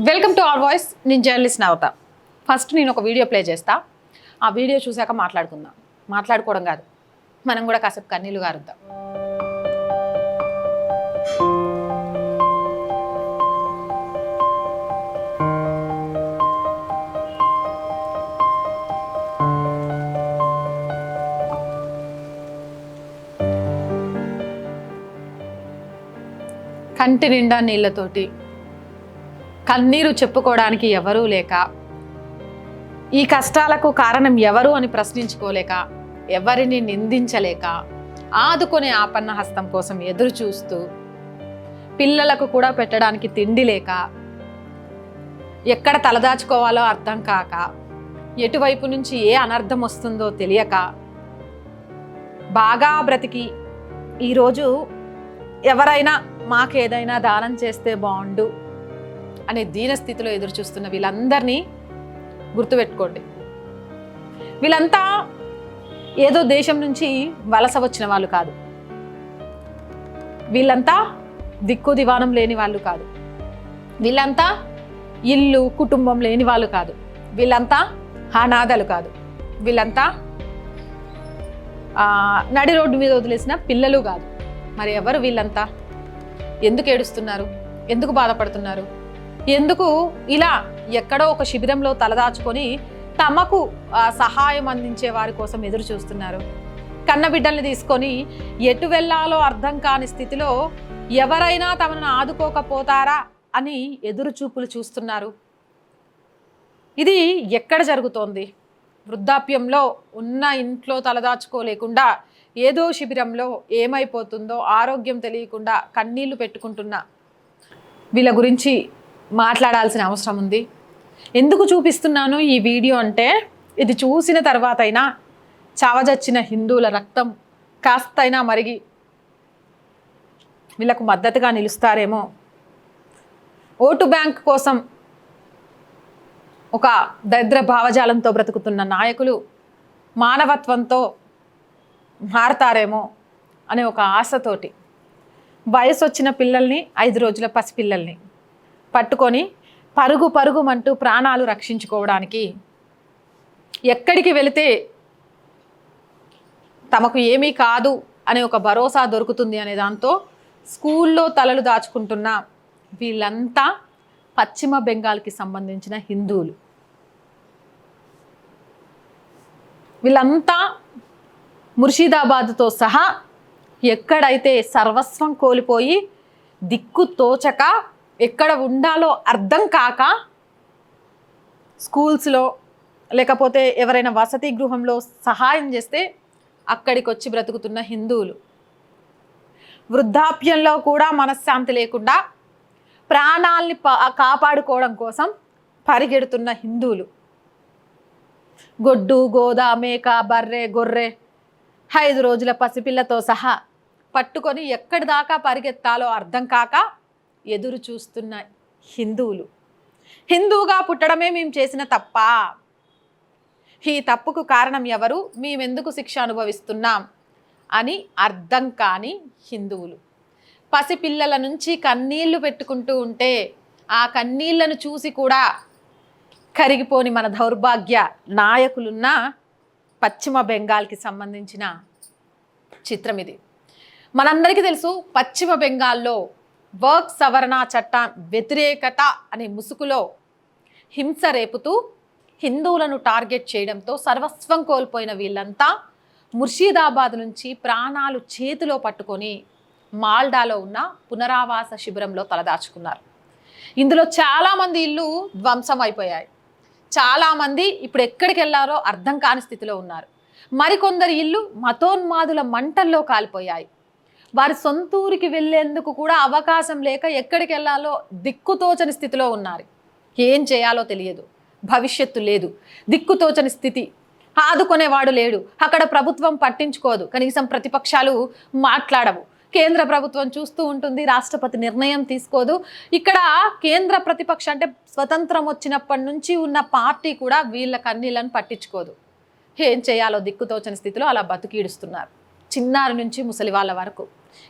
Welcome to our voice నేను journalist నవత. First నేను ఒక వీడియో ప్లే చేస్తా. ఆ వీడియో చూశాక మాట్లాడుకుందాం. మాట్లాడుకోవడం కాదు మనం కూడా కాసేపు కన్నీళ్ళు గారుద్దాం. కంటి నిండా నీళ్ళతోటి కన్నీరు చెప్పుకోవడానికి ఎవరూ లేక ఈ కష్టాలకు కారణం ఎవరు అని ప్రశ్నించుకోలేక ఎవరిని నిందించలేక ఆదుకునే ఆపన్న హస్తం కోసం ఎదురు చూస్తూ పిల్లలకు కూడా పెట్టడానికి తిండి లేక ఎక్కడ తలదాచుకోవాలో అర్థం కాక ఎటువైపు నుంచి ఏ అనర్థం వస్తుందో తెలియక బాగా బ్రతికి ఈరోజు ఎవరైనా మాకేదైనా దానం చేస్తే బాగుండు. అనే దీనస్థితిలో ఎదురు చూస్తున్న వీళ్ళందరినీ గుర్తుపెట్టుకోండి. వీళ్ళంతా ఏదో దేశం నుంచి వలస వచ్చిన వాళ్ళు కాదు. వీళ్ళంతా దిక్కు దివానం లేని వాళ్ళు కాదు. వీళ్ళంతా ఇల్లు కుటుంబం లేని వాళ్ళు కాదు. వీళ్ళంతా అనాథలు కాదు. వీళ్ళంతా నడి రోడ్డు మీద వదిలేసిన పిల్లలు కాదు. మరి ఎవరు వీళ్ళంతా? ఎందుకు ఏడుస్తున్నారు? ఎందుకు బాధపడుతున్నారు? ఎందుకు ఇలా ఎక్కడో ఒక శిబిరంలో తలదాచుకొని తమకు సహాయం అందించే వారి కోసం ఎదురు చూస్తున్నారు. కన్నబిడ్డల్ని తీసుకొని ఎటు వెళ్ళాలో అర్థం కాని స్థితిలో ఎవరైనా తమను ఆదుకోకపోతారా అని ఎదురు చూపులు చూస్తున్నారు. ఇది ఎక్కడ జరుగుతోంది? వృద్ధాప్యంలో ఉన్న ఇంట్లో తలదాచుకోలేకుండా ఏదో శిబిరంలో ఏమైపోతుందో ఆరోగ్యం తెలియకుండా కన్నీళ్ళు పెట్టుకుంటున్న వీళ్ళ గురించి మాట్లాడాల్సిన అవసరం ఉంది. ఎందుకు చూపిస్తున్నాను ఈ వీడియో అంటే ఇది చూసిన తర్వాతైనా చావజచ్చిన హిందువుల రక్తం కాస్తైనా మరిగి వీళ్ళకు మద్దతుగా నిలుస్తారేమో. ఓటు బ్యాంక్ కోసం ఒక దరిద్ర భావజాలంతో బ్రతుకుతున్న నాయకులు మానవత్వంతో మారతారేమో అనే ఒక ఆశతోటి వయసు వచ్చిన పిల్లల్ని ఐదు రోజుల పసిపిల్లల్ని పట్టుకొని పరుగు పరుగుమంటూ ప్రాణాలు రక్షించుకోవడానికి ఎక్కడికి వెళితే తమకు ఏమీ కాదు అనే ఒక భరోసా దొరుకుతుంది అనే దాంతో స్కూల్లో తలలు దాచుకుంటున్న వీళ్ళంతా పశ్చిమ బెంగాల్కి సంబంధించిన హిందువులు. వీళ్ళంతా ముర్షిదాబాద్తో సహా ఎక్కడైతే సర్వస్వం కోల్పోయి దిక్కు తోచక ఎక్కడ ఉండాలో అర్థం కాక స్కూల్స్లో లేకపోతే ఎవరైనా వసతి గృహంలో సహాయం చేస్తే అక్కడికి వచ్చి బ్రతుకుతున్న హిందువులు. వృద్ధాప్యంలో కూడా మనశ్శాంతి లేకుండా ప్రాణాల్ని పా- కాపాడుకోవడం కోసం పరిగెడుతున్న హిందువులు. గొడ్డు గోద మేక బర్రె గొర్రె ఐదు రోజుల పసిపిల్లతో సహా పట్టుకొని ఎక్కడి దాకా పరిగెత్తాలో అర్థం కాక ఎదురు చూస్తున్న హిందువులు. హిందువుగా పుట్టడమే మేము చేసిన తప్ప ఈ తప్పుకు కారణం ఎవరు? మేమెందుకు శిక్ష అనుభవిస్తున్నాం? అని అర్థం కాని హిందువులు. పసిపిల్లల నుంచి కన్నీళ్ళు పెట్టుకుంటూ ఉంటే ఆ కన్నీళ్ళను చూసి కూడా కరిగిపోని మన దౌర్భాగ్య నాయకులున్న పశ్చిమ బెంగాల్కి సంబంధించిన చిత్రం ఇది. మనందరికీ తెలుసు పశ్చిమ బెంగాల్లో వర్క్ సవరణ చట్టం వ్యతిరేకత అనే ముసుగులో హింస రేపుతూ హిందువులను టార్గెట్ చేయడంతో సర్వస్వం కోల్పోయిన వీళ్ళంతా ముర్షీదాబాద్ నుంచి ప్రాణాలు చేతిలో పట్టుకొని మాల్డాలో ఉన్న పునరావాస శిబిరంలో తలదాచుకున్నారు. ఇందులో చాలామంది ఇల్లు ధ్వంసం అయిపోయాయి చాలామంది ఇప్పుడు ఎక్కడికి వెళ్ళారో అర్థం కాని స్థితిలో ఉన్నారు. మరికొందరి ఇల్లు మతోన్మాదుల మంటల్లో కాలిపోయాయి. వారి సొంత ఊరికి వెళ్ళేందుకు కూడా అవకాశం లేక ఎక్కడికి వెళ్ళాలో దిక్కుతోచని స్థితిలో ఉన్నారు. ఏం చేయాలో తెలియదు. భవిష్యత్తు లేదు. దిక్కుతోచని స్థితి. ఆదుకునేవాడు లేడు. అక్కడ ప్రభుత్వం పట్టించుకోదు. కనీసం ప్రతిపక్షాలు మాట్లాడవు. కేంద్ర ప్రభుత్వం చూస్తూ ఉంటుంది. రాష్ట్రపతి నిర్ణయం తీసుకోదు. ఇక్కడ కేంద్ర ప్రతిపక్ష అంటే స్వతంత్రం వచ్చినప్పటి నుంచి ఉన్న పార్టీ కూడా వీళ్ళ కన్నీళ్ళను పట్టించుకోదు. ఏం చేయాలో దిక్కుతోచని స్థితిలో అలా బతికీడుస్తున్నారు. చిన్నారి నుంచి ముసలి వాళ్ళ వరకు.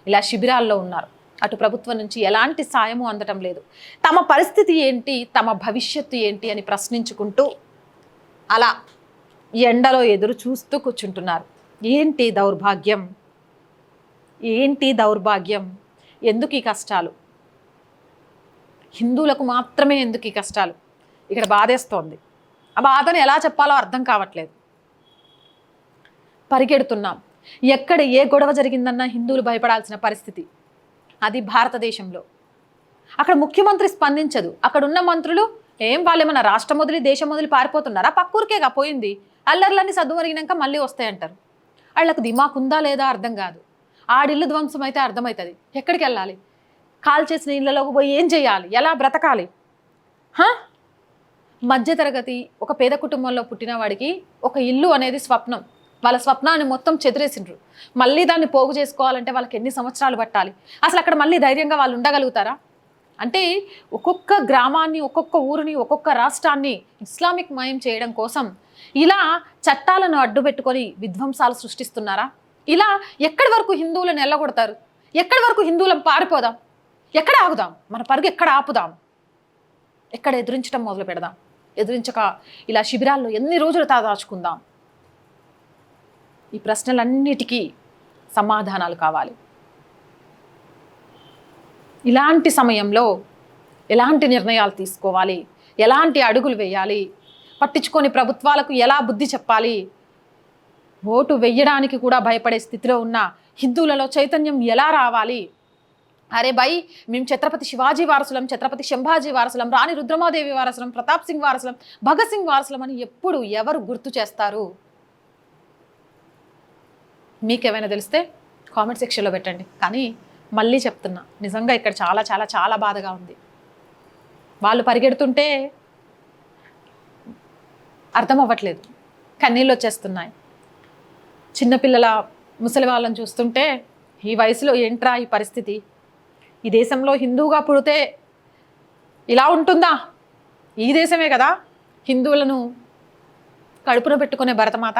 ఇలా శిబిరాల్లో ఉన్నారు. అటు ప్రభుత్వం నుంచి ఎలాంటి సాయము అందటం లేదు. తమ పరిస్థితి ఏంటి? తమ భవిష్యత్తు ఏంటి? అని ప్రశ్నించుకుంటూ అలా ఎండలో ఎదురు చూస్తూ కూర్చుంటున్నారు. ఏంటి దౌర్భాగ్యం? ఏంటి దౌర్భాగ్యం? ఎందుకు ఈ కష్టాలు? హిందువులకు మాత్రమే ఎందుకు ఈ కష్టాలు? ఇక్కడ బాధేస్తోంది. ఆ బాధను ఎలా చెప్పాలో అర్థం కావట్లేదు. పరిగెడుతున్నాం. ఎక్కడ ఏ గొడవ జరిగిందన్నా హిందువులు భయపడాల్సిన పరిస్థితి. అది భారతదేశంలో. అక్కడ ముఖ్యమంత్రి స్పందించదు. అక్కడ ఉన్న మంత్రులు ఏం వాళ్ళేమన్నా రాష్ట్రం వదిలి దేశం వదిలి పారిపోతున్నారా? పక్కూరికేగా పోయింది. అల్లర్లన్నీ సద్దుమరిగినాక మళ్ళీ వస్తాయంటారు. వాళ్ళకు దిమాకు ఉందా లేదా అర్థం కాదు. ఆడిల్లు ధ్వంసం అయితే అర్థమవుతుంది ఎక్కడికి వెళ్ళాలి కాల్ చేసిన ఇళ్ళలోకి పోయి ఏం చేయాలి? ఎలా బ్రతకాలి? మధ్యతరగతి ఒక పేద కుటుంబంలో పుట్టిన వాడికి ఒక ఇల్లు అనేది స్వప్నం. వాళ్ళ స్వప్నాన్ని మొత్తం చెదిరేసిండ్రు. మళ్ళీ దాన్ని పోగు చేసుకోవాలంటే వాళ్ళకి ఎన్ని సంవత్సరాలు పట్టాలి? అసలు అక్కడ మళ్ళీ ధైర్యంగా వాళ్ళు ఉండగలుగుతారా? అంటే ఒక్కొక్క గ్రామాన్ని ఒక్కొక్క ఊరిని ఒక్కొక్క రాష్ట్రాన్ని ఇస్లామిక్ మయం చేయడం కోసం ఇలా చట్టాలను అడ్డుపెట్టుకొని విధ్వంసాలు సృష్టిస్తున్నారా? ఇలా ఎక్కడి వరకు హిందువులను ఎల్లగొడతారు? ఎక్కడి వరకు హిందువులను పారిపోదాం? ఎక్కడ ఆగుదాం? మన పరుగు ఎక్కడ ఆపుదాం? ఎక్కడ ఎదురించడం మొదలు పెడదాం ఎదురించక ఇలా శిబిరాల్లో ఎన్ని రోజులు తాదాచుకుందాం? ఈ ప్రశ్నలన్నిటికీ సమాధానాలు కావాలి. ఇలాంటి సమయంలో ఎలాంటి నిర్ణయాలు తీసుకోవాలి? ఎలాంటి అడుగులు వేయాలి? పట్టించుకొని ప్రభుత్వాలకు ఎలా బుద్ధి చెప్పాలి? ఓటు వెయ్యడానికి కూడా భయపడే స్థితిలో ఉన్న హిందువులలో చైతన్యం ఎలా రావాలి? అరే బై మేము ఛత్రపతి శివాజీ వారసులం ఛత్రపతి శంభాజీ వారసులం రాణి రుద్రమాదేవి వారసులం ప్రతాప్ సింగ్ వారసులం భగత్ సింగ్ వారసులం అని ఎప్పుడు ఎవరు గుర్తు చేస్తారు? మీకేమైనా తెలిస్తే కామెంట్ సెక్షన్లో పెట్టండి. కానీ మళ్ళీ చెప్తున్నా నిజంగా ఇక్కడ చాలా చాలా చాలా బాధగా ఉంది. వాళ్ళు పరిగెడుతుంటే అర్థం అవ్వట్లేదు. కన్నీళ్ళు వచ్చేస్తున్నాయి. చిన్నపిల్లల ముసలి వాళ్ళని చూస్తుంటే ఈ వయసులో ఏంట్రా ఈ పరిస్థితి? ఈ దేశంలో హిందువుగా పుడితే ఇలా ఉంటుందా? ఈ దేశమే కదా హిందువులను కడుపున పెట్టుకునే భరతమాత.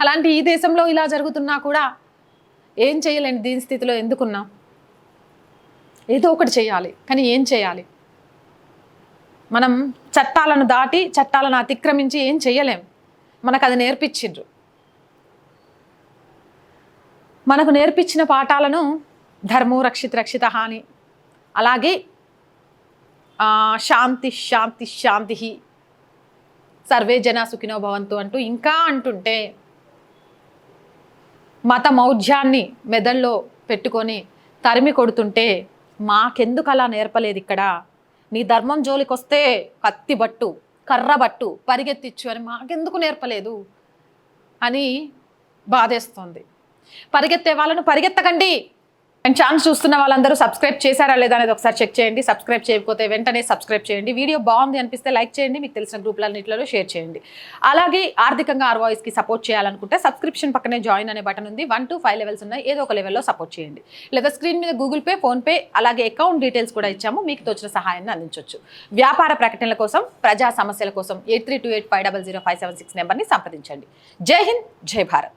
అలాంటి ఈ దేశంలో ఇలా జరుగుతున్నా కూడా ఏం చేయలేని దీని స్థితిలో ఎందుకున్నాం? ఏదో ఒకటి చేయాలి కానీ ఏం చేయాలి? మనం చట్టాలను దాటి చట్టాలను అతిక్రమించి ఏం చేయలేం. మనకు అది నేర్పించిండ్రు. మనకు నేర్పించిన పాఠాలను ధర్మో రక్షిత రక్షిత హాని. అలాగే శాంతి శాంతి శాంతి సర్వే జన సుఖినో భవంతు అంటూ ఇంకా అంటుంటే మత మౌఢ్యాన్ని మెదడులో పెట్టుకొని తరిమి కొడుతుంటే మాకెందుకు అలా నేర్పలేదు ఇక్కడ? నీ ధర్మం జోలికొస్తే కత్తి బట్టు కర్ర బట్టు పరిగెత్తిచ్చు అని మాకెందుకు నేర్పలేదు? అని బాధేస్తుంది. పరిగెత్తే వాళ్ళను పరిగెత్తకండి! అండ్ ఛాన్స్ చూస్తున్న వాళ్ళందరూ సబ్స్క్రైబ్ చేశారా లేదా అనేది ఒకసారి చెక్ చేయండి. సబ్స్క్రైబ్ చేయకపోతే వెంటనే సబ్స్క్రైబ్ చేయండి. వీడియో బాగుంది అనిపిస్తే లైక్ చేయండి. మీకు తెలిసిన గ్రూప్లన్నింటిలో షేర్ చేయండి. అలాగే ఆర్థికంగా ఆర్ వాయిస్కి సపోర్ట్ చేయాలనుకుంటే సబ్స్క్రిప్షన్ పక్కనే జాయిన్ అనే బటన్ ఉంది. వన్ టు ఫైవ్ లెవెల్స్ ఉన్నాయి. ఏదో ఒక లెవెల్లో సపోర్ట్ చేయండి. లేదా స్క్రీన్ మీద గూగుల్ పే ఫోన్పే అలాగే అకౌంట్ డీటెయిల్స్ కూడా ఇచ్చాము. మీకు తోచిన సహాయాన్ని అందించవచ్చు వ్యాపార ప్రకటనల కోసం ప్రజా సమస్యల కోసం eight three two eight five double zero five seven six నెంబర్ని సంప్రదించండి. జై హింద్ జై భారత్.